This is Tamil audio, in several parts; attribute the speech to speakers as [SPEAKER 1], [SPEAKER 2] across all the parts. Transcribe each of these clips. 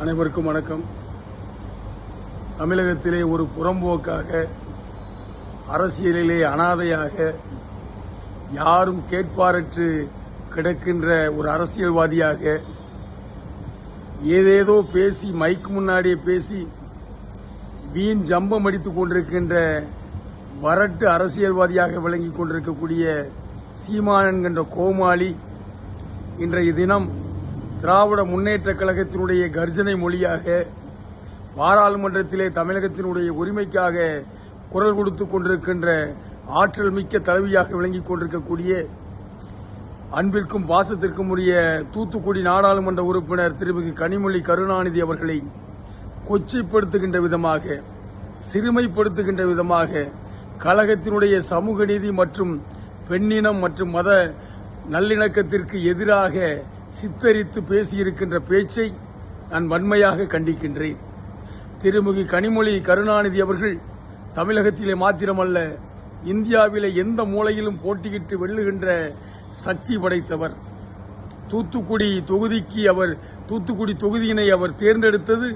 [SPEAKER 1] அனைவருக்கும் வணக்கம். தமிழகத்திலே ஒரு புறம்போக்காக அரசியலிலே அனாதையாக யாரும் கேட்பாரற்று கிடக்கின்ற ஒரு அரசியல்வாதியாக ஏதேதோ பேசி மைக்கு முன்னாடியே பேசி வீண் ஜம்பம் அடித்துக் கொண்டிருக்கின்ற வரட்டு அரசியல்வாதியாக விளங்கிக் கொண்டிருக்கக்கூடிய சீமான் என்கின்ற கோமாளி இன்றைய தினம் திராவிட முன்னேற்ற கழகத்தினுடைய கர்ஜனை மொழியாக பாராளுமன்றத்திலே தமிழகத்தினுடைய உரிமைக்காக குரல் கொடுத்துக் கொண்டிருக்கின்ற ஆற்றல் மிக்க தலைவியாக விளங்கிக் கொண்டிருக்கக்கூடிய அன்பிற்கும் பாசத்திற்கும் உரிய தூத்துக்குடி நாடாளுமன்ற உறுப்பினர் திருமிகு கனிமொழி கருணாநிதி அவர்களை கொச்சைப்படுத்துகின்ற விதமாக சிறுமைப்படுத்துகின்ற விதமாக கழகத்தினுடைய சமூக நீதி மற்றும் பெண்ணினம் மற்றும் மத நல்லிணக்கத்திற்கு எதிராக சித்தரித்து பேசியிருக்கின்ற பேச்சை நான் வன்மையாக கண்டிக்கின்றேன். திருமுகி கனிமொழி கருணாநிதி அவர்கள் தமிழகத்திலே மாத்திரமல்ல இந்தியாவிலே எந்த மூலையிலும் போட்டியிட்டு வெல்லுகின்ற சக்தி படைத்தவர். தூத்துக்குடி தொகுதிக்கு அவர் தூத்துக்குடி தொகுதியினை அவர் தேர்ந்தெடுத்தது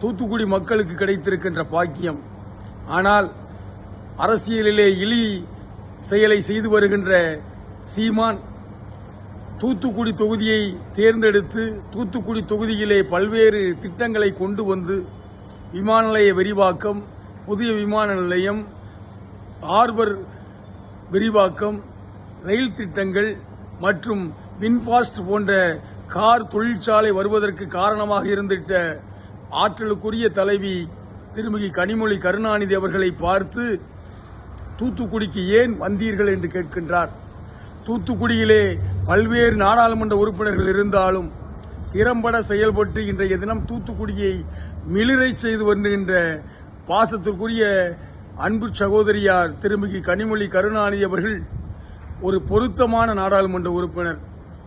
[SPEAKER 1] தூத்துக்குடி மக்களுக்கு கிடைத்திருக்கின்ற பாக்கியம். ஆனால் அரசியலிலே இழி செயலை செய்து வருகின்ற சீமான் தூத்துக்குடி தொகுதியை தேர்ந்தெடுத்து தூத்துக்குடி தொகுதியிலே பல்வேறு திட்டங்களை கொண்டு வந்து விமான நிலைய விரிவாக்கம் புதிய விமான நிலையம் ஹார்பர் விரிவாக்கம் ரயில் திட்டங்கள் மற்றும் வின்பாஸ்ட் போன்ற கார் தொழிற்சாலை வருவதற்கு காரணமாக இருந்திட்ட ஆற்றலுக்குரிய தலைவி திருமிகி கனிமொழி கருணாநிதி அவர்களை பார்த்து தூத்துக்குடிக்கு ஏன் வந்தீர்கள்? என்று கேட்கின்றார். தூத்துக்குடியிலே பல்வேறு நாடாளுமன்ற உறுப்பினர்கள் இருந்தாலும் திறம்பட செயல்பட்டு இன்றைய தினம் தூத்துக்குடியை மிளிரை செய்து வருகின்ற பாசத்திற்குரிய அன்பு சகோதரியார் திருமிகி கனிமொழி கருணாநிதி அவர்கள் ஒரு பொருத்தமான நாடாளுமன்ற உறுப்பினர்.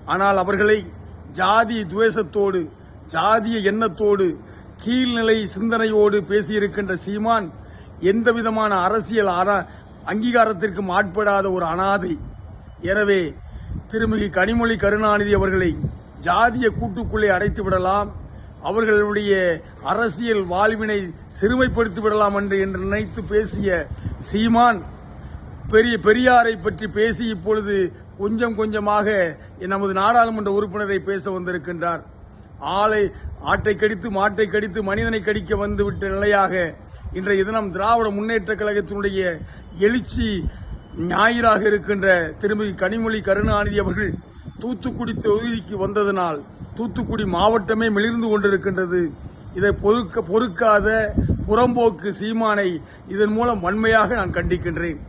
[SPEAKER 1] ஆனால் அவர்களை ஜாதி துவேஷத்தோடு ஜாதிய எண்ணத்தோடு கீழ்நிலை சிந்தனையோடு பேசியிருக்கின்ற சீமான் எந்த விதமான அரசியல் அற- அங்கீகாரத்திற்கும் ஆட்படாத ஒரு அனாதை. எனவே திருமிகு கனிமொழி கருணாநிதி அவர்களை ஜாதிய கூட்டுக்குள்ளே அடைத்து விடலாம் அவர்களுடைய அரசியல் வாழ்வினை சிறுமைப்படுத்தி விடலாம் என்று என்று நினைத்து பேசிய சீமான் பெரிய பெரியாரை பற்றி பேசி இப்பொழுது கொஞ்சம் கொஞ்சமாக நமது நாடாளுமன்ற உறுப்பினரை பேச வந்திருக்கின்றார். ஆளை ஆட்டை கடித்து மாட்டை கடித்து மனிதனை கடிக்க வந்துவிட்ட நிலையாக இன்றைய தினம் திராவிட முன்னேற்ற கழகத்தினுடைய எழுச்சி ஞாயிறாக இருக்கின்ற திருமதி கனிமொழி கருணாநிதி அவர்கள் தூத்துக்குடி தொகுதிக்கு வந்ததனால் தூத்துக்குடி மாவட்டமே மிளிர்ந்து கொண்டிருக்கின்றது. இதை பொறுக்க பொறுக்காத புறம்போக்கு சீமானை இதன் மூலம் வன்மையாக நான் கண்டிக்கின்றேன்.